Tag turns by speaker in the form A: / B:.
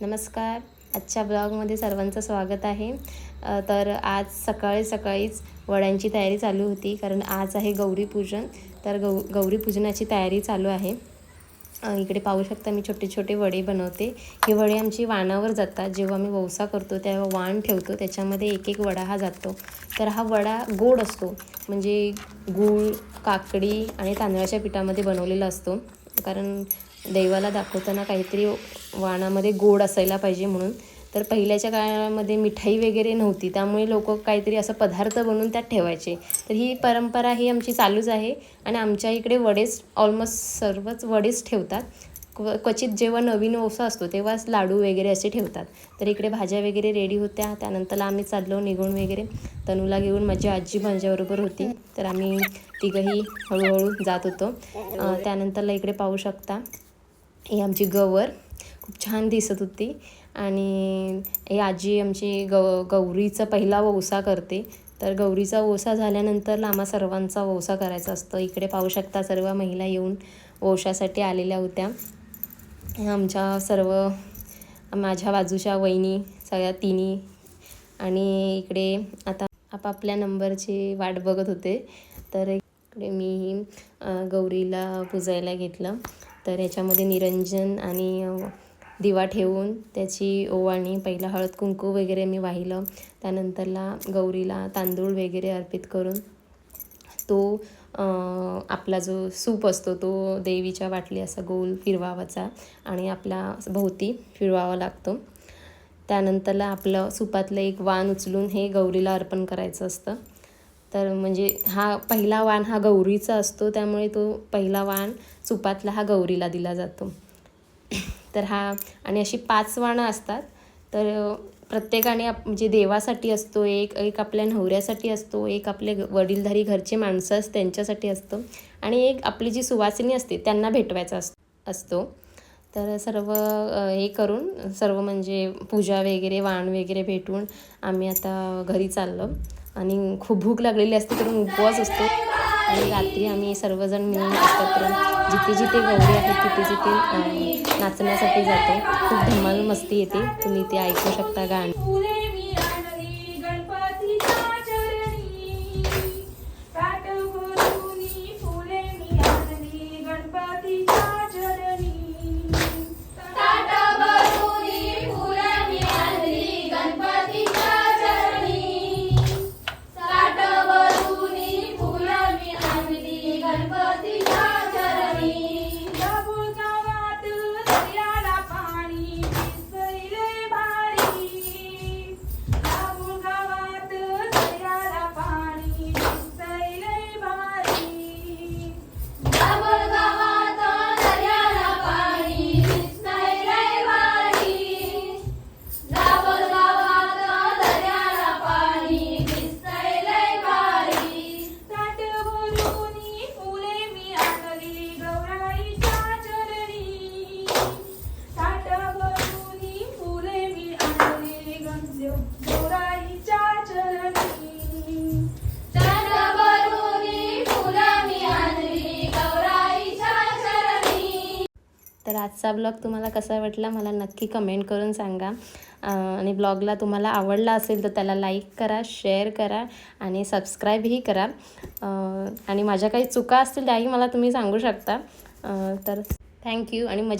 A: नमस्कार. आजच्या ब्लॉगमध्ये सर्वांचं स्वागत आहे. तर आज सकाळी सकाळीच वड्यांची तयारी चालू होती कारण आज आहे गौरीपूजन तर गौ गौरीपूजनाची तयारी चालू आहे. इकडे पाहू शकता मी छोटे छोटे वडे बनवते. हे वडे आमची वाणावर जातात. जेव्हा आम्ही वौसा करतो तेव्हा वाण ठेवतो. त्याच्यामध्ये एक एक वडा हा जातो. तर हा वडा गोड असतो. म्हणजे गूळ काकडी आणि तांदळाच्या पिठामध्ये बनवलेला असतो. कारण देवाला दाखवताना काहीतरी वाणामध्ये गोड असायला पाहिजे म्हणून. तर पहिल्याच्या काळामध्ये मिठाई वगैरे नव्हती. त्यामुळे लोक काहीतरी असं पदार्थ बनवून त्यात ठेवायचे. तर ही परंपरा ही आमची चालूच आहे. आणि आमच्या इकडे वडेच ऑलमोस्ट सर्वच वडेच ठेवतात. क्व क्वचित जेव्हा नवीन ओसा असतो तेव्हाच लाडू वगैरे असे ठेवतात. तर इकडे भाज्या वगैरे रेडी होत्या. त्यानंतर आम्ही चाललो निघून वगैरे. तनूला घेऊन माझी आजी माझ्याबरोबर होती. तर आम्ही तिघंही हळूहळू जात होतो. त्यानंतरला इकडे पाहू शकता. ही आमची गवर खूप छान दिसत होती. आणि ही आजी आमची ग गौरीचा पहिला वौसा करते. तर गौरीचा ओसा झाल्यानंतर आम्हा सर्वांचा ओसा करायचा असतो. इकडे पाहू शकता सर्व महिला येऊन ओशासाठी आलेल्या होत्या. आमच्या सर्व माझ्या बाजूच्या वहिनी सगळ्या तिन्ही. आणि इकडे आता आपापल्या नंबरची वाट बघत होते. तर इकडे मी गौरीला पुजायला घेतलं. तर याच्यामध्ये निरंजन आणि दिवा ठेवून त्याची ओवाळणी पहिला हळद कुंकू वगैरे मी वाहिलं. त्यानंतरला गौरीला तांदूळ वगैरे अर्पित करून तो आपला जो सूप असतो तो देवीच्या वाटली असा गोल फिरवावाचा आणि आपला भोवती फिरवावा लागतो. त्यानंतरला आपलं सुपातलं एक वाण उचलून हे गौरीला अर्पण करायचं असतं. तर म्हणजे हा पहिला वाण हा गौरीचा असतो त्यामुळे तो पहिला वाण सुपातला हा गौरीला दिला जातो. तर हा आणि अशी पाच वाणं असतात. तर प्रत्येकाने आप म्हणजे देवासाठी असतो एक एक आपल्या नवऱ्यासाठी असतो एक आपले वडीलधारी घरचे माणसं असतात त्यांच्यासाठी असतो. आणि एक आपली जी सुवासिनी असते त्यांना भेटवायचा अस असतो. तर सर्व हे करून सर्व म्हणजे पूजा वगैरे वाण वगैरे भेटून आम्ही आता घरी चाललो. आणि खूप भूक लागलेली असते तर उपवास असतो. आणि रात्री आम्ही सर्वजण मिळून एकत्र जिथे जिथे गौरी आहेत तिथे जिथे नाचण्यासाठी जातो. खूप धमाल मस्ती येते. तुम्ही ते ऐकू शकता गाणं. आजचा ब्लॉग तुम्हाला कसा वाटला मला नक्की कमेंट करून सांगा. आणि ब्लॉगला तुम्हाला आवडला असेल तर त्याला लाईक करा शेअर करा आणि सबस्क्राईबही करा. आणि माझ्या काही चुका असतील त्याही मला तुम्ही सांगू शकता. तर थँक्यू आणि मजे